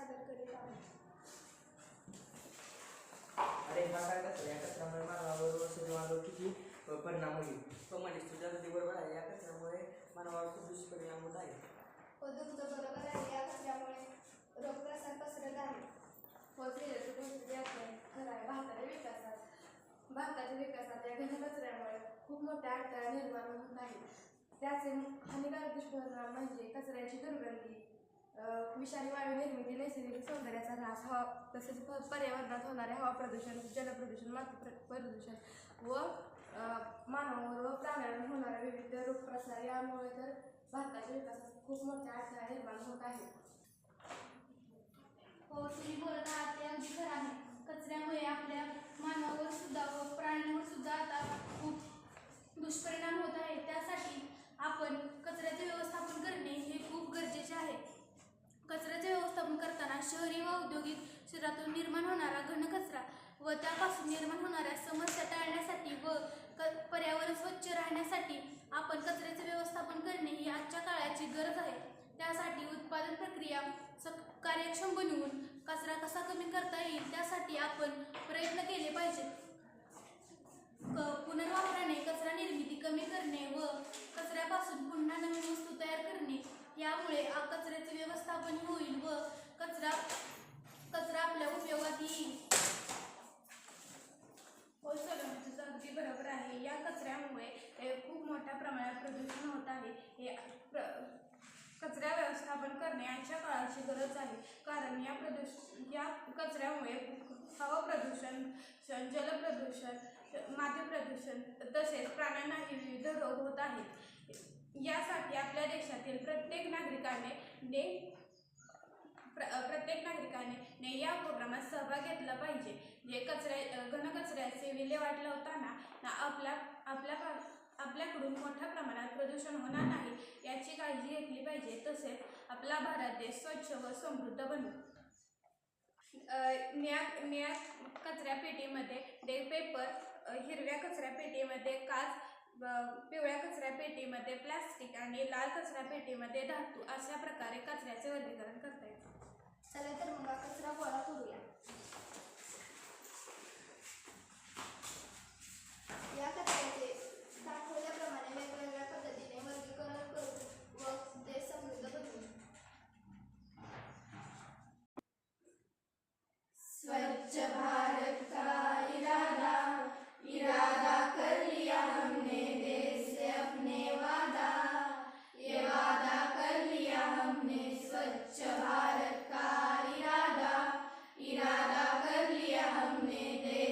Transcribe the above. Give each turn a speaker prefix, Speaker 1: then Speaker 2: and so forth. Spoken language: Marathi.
Speaker 1: सादर करीत आहोत अरे हा काय कचरा या कचऱ्यामुळे मानवावर सूर्यमानवर किती परिणाम होईल. तो म्हणजे तुझ्या कधी बरोबर आहे. या कचऱ्यामुळे मानवावर खूप दुष्परिणाम होत आहे.
Speaker 2: हो तुझं बरोबर आहे. या कचऱ्यामुळे रोगप्रसार पसरत आहे. हो तुझ्या खरं आहे भारताच्या विकासात भारताच्या विकासात या घन कचऱ्यामुळे खूप मोठ्या अडथळा निर्माण होत आहे. त्याचे हानिकारक दुष्परिणाम म्हणजे कचऱ्याची दुर्गंधी. विषारी वायू निर्मिती नैसर्गिक सौंदर्याचा ऱ्हास हवा तसेच प- पर्यावरणात होणारे हवा प्रदूषण जलप्रदूषण माती प्र- प्रदूषण व मानवावर व प्राण्यांवर होणाऱ्या विविध रोगप्रसार यामुळे तर भारताच्या विकासात खूप मोठ्या अडथळा निर्माण होत आहे.
Speaker 3: हो तुम्ही बोलत आहात ते अगदी खरं आहे कचऱ्यामुळे आपल्या मानवावर सुद्धा व प्राण्यांवर सुद्धा आता खूप दुष्परिणाम होत आहे त्यासाठी आपण कचऱ्याचे व्यवस्थापन करणे हे खूप गरजेचे आहे कचऱ्याचे व्यवस्थापन करताना शहरी व शरीरातून निर्माण होणारा घनकचरा व त्यापासून निर्माण होणाऱ्या समस्या टाळण्यासाठी व पर्यावरण स्वच्छ राहण्यासाठी आपण कचऱ्याचे व्यवस्थापन करणे ही आजच्या काळाची गरज आहे. त्यासाठी उत्पादन प्रक्रिया कार्यक्षम बनवून कचरा कसा कमी करता येईल त्यासाठी आपण प्रयत्न केले पाहिजेत. पुनर्वापराने कचरा निर्मिती कमी करणे व कचऱ्यापासून पुन्हा नवीन वस्तू तयार करणे यामुळे कचऱ्याचे व्यवस्थापन होईल व कचरा कचरा आपल्या उपयोगात येईल.
Speaker 4: हो सलोनी तुझं अगदी बरोबर आहे. या कचऱ्यामुळे खूप मोठ्या प्रमाणात प्रदूषण होत आहे. हे प्र कचरा व्यवस्थापन करणे आजच्या काळाची गरज आहे. कारण या प्रदूष या कचऱ्यामुळे हवा प्रदूषण जल प्रदूषण माती प्रदूषण तसेच प्राण्यांनाही विविध रोग होत आहेत. यासाठी आपल्या देशातील प्रत्येक नागरिकाने डे प्र प्रत्येक नागरिकाने ने या उपक्रमात सहभाग घेतला पाहिजे. जे कचऱ्या घनकचऱ्याचे विल्हेवाट लावताना ना आपल्या आपल्या आपल्याकडून मोठ्या प्रमाणात प्रदूषण होणार नाही याची काळजी घेतली पाहिजे. तसेच आपला भारत देश स्वच्छ व समृद्ध बनू. निळ्या निळ्या कचऱ्या पेटीमध्ये डे पेपर हिरव्या कचऱ्या पेटीमध्ये काच पिवळ्या कचऱ्या पेटीमध्ये प्लास्टिक आणि लाल कचऱ्या पेटीमध्ये धातू अशा प्रकारे कचऱ्याचे वर्गीकरण करता येते.
Speaker 2: चला तर मग कचरा गोळा करूया. me